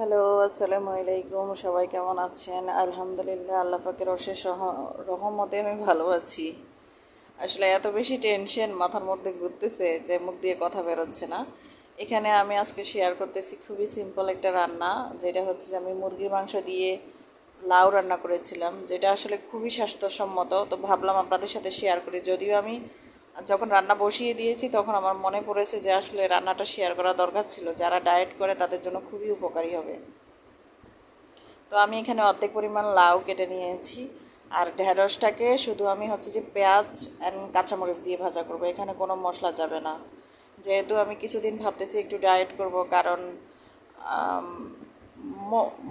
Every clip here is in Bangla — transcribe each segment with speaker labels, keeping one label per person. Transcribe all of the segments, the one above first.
Speaker 1: হ্যালো, আসসালামু আলাইকুম। সবাই কেমন আছেন? আলহামদুলিল্লাহ, আল্লাহ পাকের অশেষ রহ- রহমতে আমি ভালো আছি। আসলে এত বেশি টেনশন মাথার মধ্যে ঘুরতেছে যে মুখ দিয়ে কথা বেরোচ্ছে না। এখানে আমি আজকে শেয়ার করতেছি খুবই সিম্পল একটা রান্না, যেটা হচ্ছে যে আমি মুরগির মাংস দিয়ে লাউ রান্না করেছিলাম, যেটা আসলে খুবই স্বাস্থ্যসম্মত। তো ভাবলাম আপনাদের সাথে শেয়ার করি। যদিও আমি যখন রান্না বসিয়ে দিয়েছি, তখন আমার মনে পড়েছে যে আসলে রান্নাটা শেয়ার করা দরকার ছিল। যারা ডায়েট করে, তাদের জন্য খুবই উপকারী হবে। তো আমি এখানে অর্ধেক পরিমাণ লাউ কেটে নিয়েছি। আর ঢেঁড়সটাকে শুধু আমি হচ্ছে যে পেঁয়াজ অ্যান্ড কাঁচামরিচ দিয়ে ভাজা করব। এখানে কোনো মশলা যাবে না। যেহেতু আমি কিছুদিন ভাবতেছি একটু ডায়েট করব, কারণ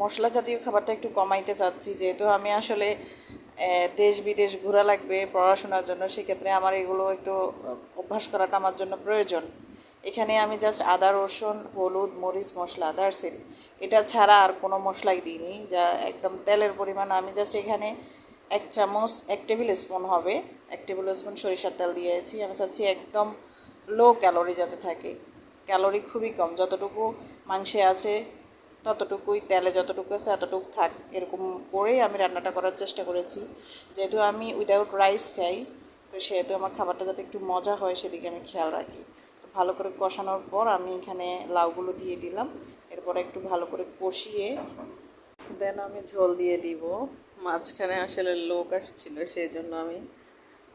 Speaker 1: মশলা জাতীয় খাবারটা একটু কমাইতে চাচ্ছি। যেহেতু আমি আসলে দেশ বিদেশ ঘোরা লাগবে পড়াশোনার জন্য, সেক্ষেত্রে আমার এগুলো একটু অভ্যাস করাটা আমার জন্য প্রয়োজন। এখানে আমি জাস্ট আদা, রসুন, হলুদ, মরিচ, মশলা ইট এটা ছাড়া আর কোনো মশলাই দিইনি, যা একদম তেলের পরিমাণ। আমি জাস্ট এখানে এক চামচ, এক টেবিল স্পুন হবে, এক টেবিল স্পুন সরিষার তেল দিয়েছি। আমি চাচ্ছি একদম লো ক্যালোরি যাতে থাকে। ক্যালোরি খুবই কম, যতটুকু মাংসে আছে ততটুকুই, তেলে যতটুকু আছে এতটুকু থাক, এরকম করেই আমি রান্নাটা করার চেষ্টা করেছি। যেহেতু আমি উইদাউট রাইস খাই, তো সেহেতু আমার খাবারটা যাতে একটু মজা হয় সেদিকে আমি খেয়াল রাখি। তো ভালো করে কষানোর পর আমি এখানে লাউগুলো দিয়ে দিলাম, এরপর একটু ভালো করে কষিয়ে দেন আমি ঝোল দিয়ে দিব। মাঝখানে আসলে লোক আসছিল সেই জন্য আমি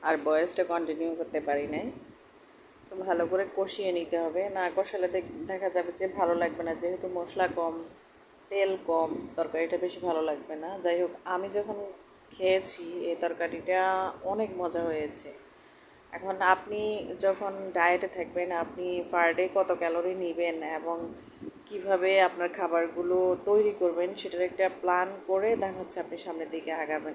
Speaker 1: আর বয়সটা কন্টিনিউ করতে পারি নাই। ভালো করে কষিয়ে নিতে হবে। না কষালে দেখা যাবে যে ভালো লাগবে না, যেহেতু মশলা কম, তেল কম, তরকারিটা বেশি ভালো লাগবে না। যাই হোক, আমি যখন খেয়েছি এই তরকারিটা অনেক মজা হয়েছে। এখন আপনি যখন ডায়েটে থাকবেন, আপনি পার ডে কত ক্যালোরি নেবেন এবং কীভাবে আপনার খাবারগুলো তৈরি করবেন, সেটার একটা প্ল্যান করে দেখা হচ্ছে আপনি সামনের দিকে আগাবেন।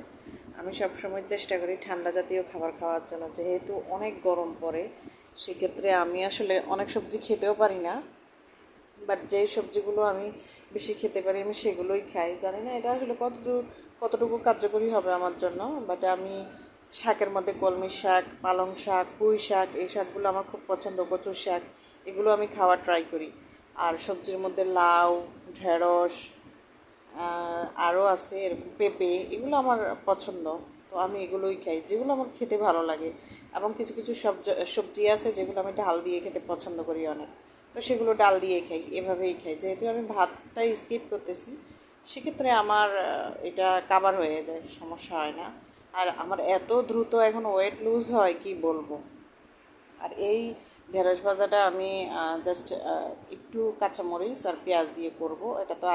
Speaker 1: আমি সবসময় চেষ্টা করি ঠান্ডা জাতীয় খাবার খাওয়ার জন্য, যেহেতু অনেক গরম পড়ে। সেক্ষেত্রে আমি আসলে অনেক সবজি খেতেও পারি না বাট যেই সবজিগুলো আমি বেশি খেতে পারি আমি সেগুলোই খাই। জানি না এটা আসলে কতদূর, কতটুকু কার্যকরী হবে আমার জন্য বাট আমি শাকের মধ্যে কলমি শাক, পালং শাক, পুঁই শাক, এই শাকগুলো আমার খুব পছন্দ, কচুর শাক, এগুলো আমি খাওয়ার ট্রাই করি। আর সবজির মধ্যে লাউ, ঢেঁড়স আরও আছে এরকম পেঁপে, এগুলো আমার পছন্দ, তো আমি এগুলোই খাই, যেগুলো আমার খেতে ভালো লাগে। এবং কিছু কিছু সবজি আছে যেগুলো আমি ডাল দিয়ে খেতে পছন্দ করি অনেক। তো সেগুলো ডাল দিয়ে খাই, এভাবেই খাই। যেহেতু আমি ভাতটা স্কিপ করতেছি, সেক্ষেত্রে আমার এটা কাবার হয়ে যায়, সমস্যা হয় না। আর আমার এত দ্রুত এখন ওয়েট লুজ হয়, কি বলব? আর এই ঢেঁড়স ভাজাটা আমি জাস্ট একটু কাঁচামরিচ আর পেঁয়াজ দিয়ে করব, এটা তো